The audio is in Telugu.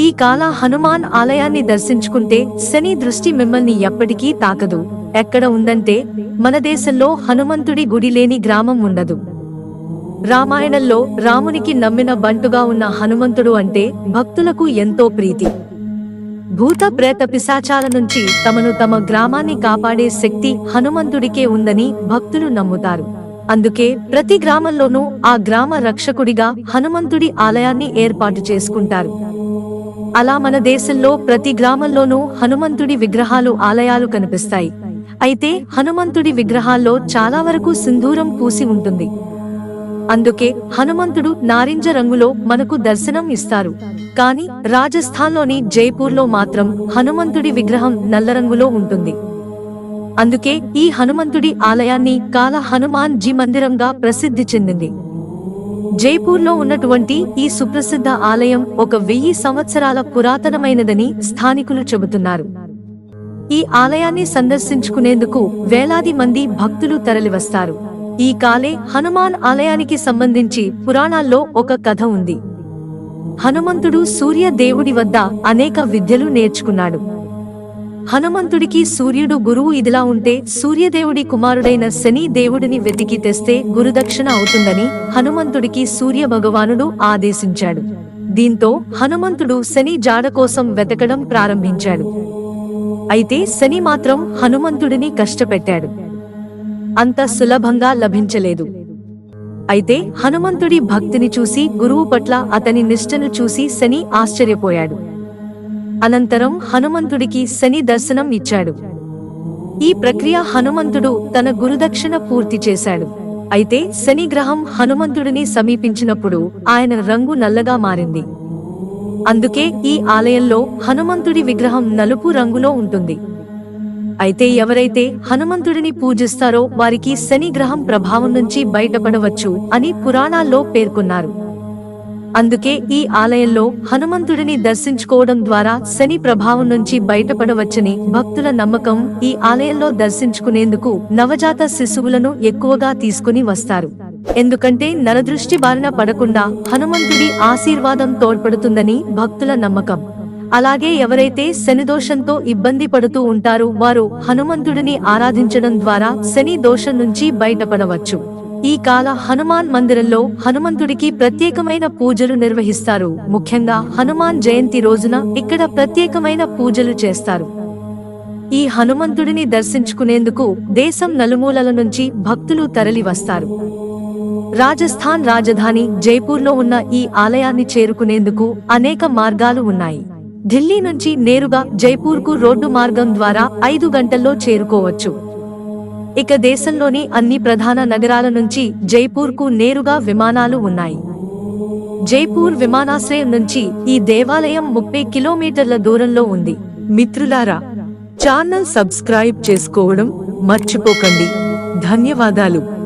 ఈ కాల హనుమాన్ ఆలయాన్ని దర్శించుకుంటే శని దృష్టి మిమ్మల్ని ఎప్పటికీ తాకదు. ఎక్కడ ఉందంటే మన దేశంలో హనుమంతుడి గుడి లేని గ్రామం ఉండదు. రామాయణంలో రామునికి నమ్మిన బంటుగా ఉన్న హనుమంతుడు అంటే భక్తులకు ఎంతో ప్రీతి. భూత ప్రేత పిశాచాల నుంచి తమను తమ గ్రామాన్ని కాపాడే శక్తి హనుమంతుడికే ఉందని భక్తులు నమ్ముతారు. అందుకే ప్రతి గ్రామంలోనూ ఆ గ్రామ రక్షకుడిగా హనుమంతుడి ఆలయాన్ని ఏర్పాటు చేసుకుంటారు. అలా మన దేశంలో ప్రతి గ్రామంలోనూ హనుమంతుడి విగ్రహాలు ఆలయాలు కనిపిస్తాయి. అయితే హనుమంతుడి విగ్రహాల్లో చాలా వరకు సింధూరం పూసి ఉంటుంది. అందుకే హనుమంతుడు నారింజ రంగులో మనకు దర్శనం ఇస్తారు. కాని రాజస్థాన్లోని జైపూర్లో మాత్రం హనుమంతుడి విగ్రహం నల్ల రంగులో ఉంటుంది. అందుకే ఈ హనుమంతుడి ఆలయాన్ని కాల హనుమాన్ జీ మందిరంగా ప్రసిద్ధి చెందింది. జైపూర్లో ఉన్నటువంటి ఈ సుప్రసిద్ధ ఆలయం ఒక వెయ్యి సంవత్సరాల పురాతనమైనదని స్థానికులు చెబుతున్నారు. ఈ ఆలయాన్ని సందర్శించుకునేందుకు వేలాది మంది భక్తులు తరలివస్తారు. ఈ కాలే హనుమాన్ ఆలయానికి సంబంధించి పురాణాల్లో ఒక కథ ఉంది. హనుమంతుడు సూర్య దేవుడి వద్ద అనేక విద్యలు నేర్చుకున్నాడు. హనుమంతుడికి సూర్యుడు గురువు ఇదిలా ఉంటే సూర్యదేవుడి కుమారుడైన శని దేవుడిని వెతికి తెస్తే గురుదక్షిణ అవుతుందని హనుమంతుడికి సూర్య భగవానుడు ఆదేశించాడు. దీంతో హనుమంతుడు శని జాడ కోసం వెతకడం ప్రారంభించాడు. అయితే శని మాత్రం హనుమంతుడిని కష్టపెట్టాడు. అంత సులభంగా లభించలేదు. అయితే హనుమంతుడి భక్తిని చూసి గురువు పట్ల అతని నిష్ఠను చూసి శని ఆశ్చర్యపోయాడు. అనంతరం హనుమంతుడికి శని దర్శనం ఇచ్చాడు. ఈ ప్రక్రియ హనుమంతుడు తన గురుదక్షిణ పూర్తి చేశాడు. అయితే శని గ్రహం హనుమంతుడిని సమీపించినప్పుడు ఆయన రంగు నల్లగా మారింది. అందుకే ఈ ఆలయంలో హనుమంతుడి విగ్రహం నలుపు రంగులో ఉంటుంది. అయితే ఎవరైతే హనుమంతుడిని పూజిస్తారో వారికి శని గ్రహం ప్రభావం నుంచి బయటపడవచ్చు అని పురాణాల్లో పేర్కొన్నారు. అందుకే ఈ ఆలయంలో హనుమంతుడిని దర్శించుకోవడం ద్వారా శని ప్రభావం నుంచి బయటపడవచ్చని భక్తుల నమ్మకం ఈ ఆలయంలో దర్శించుకునేందుకు నవజాత శిశువులను ఎక్కువగా తీసుకుని వస్తారు. ఎందుకంటే నరదృష్టి బారిన పడకుండా హనుమంతుడి ఆశీర్వాదం తోడ్పడుతుందని భక్తుల నమ్మకం. అలాగే ఎవరైతే శనిదోషంతో ఇబ్బంది పడుతూ ఉంటారో వారు హనుమంతుడిని ఆరాధించడం ద్వారా శని దోషం నుంచి బయటపడవచ్చు. ఈ కాల హనుమాన్ మందిరంలో హనుమంతుడికి ప్రత్యేకమైన పూజలు నిర్వహిస్తారు. ముఖ్యంగా హనుమాన్ జయంతి రోజున ఇక్కడ ప్రత్యేకమైన పూజలు చేస్తారు. ఈ హనుమంతుడిని దర్శించుకునేందుకు దేశం నలుమూలల నుంచి భక్తులు తరలి వస్తారు. రాజస్థాన్ రాజధాని జైపూర్లో ఉన్న ఈ ఆలయాన్ని చేరుకునేందుకు అనేక మార్గాలు ఉన్నాయి. ఢిల్లీ నుంచి నేరుగా జైపూర్కు రోడ్డు మార్గం ద్వారా ఐదు గంటల్లో చేరుకోవచ్చు. ఇక దేశంలోని అన్ని ప్రధాన నగరాల నుంచి జైపూర్కు నేరుగా విమానాలు ఉన్నాయి. జైపూర్ విమానాశ్రయం నుంచి ఈ దేవాలయం ముప్పై కిలోమీటర్ల దూరంలో ఉంది. మిత్రులారా ఛానల్ సబ్స్క్రైబ్ చేసుకోవడం మర్చిపోకండి. ధన్యవాదాలు.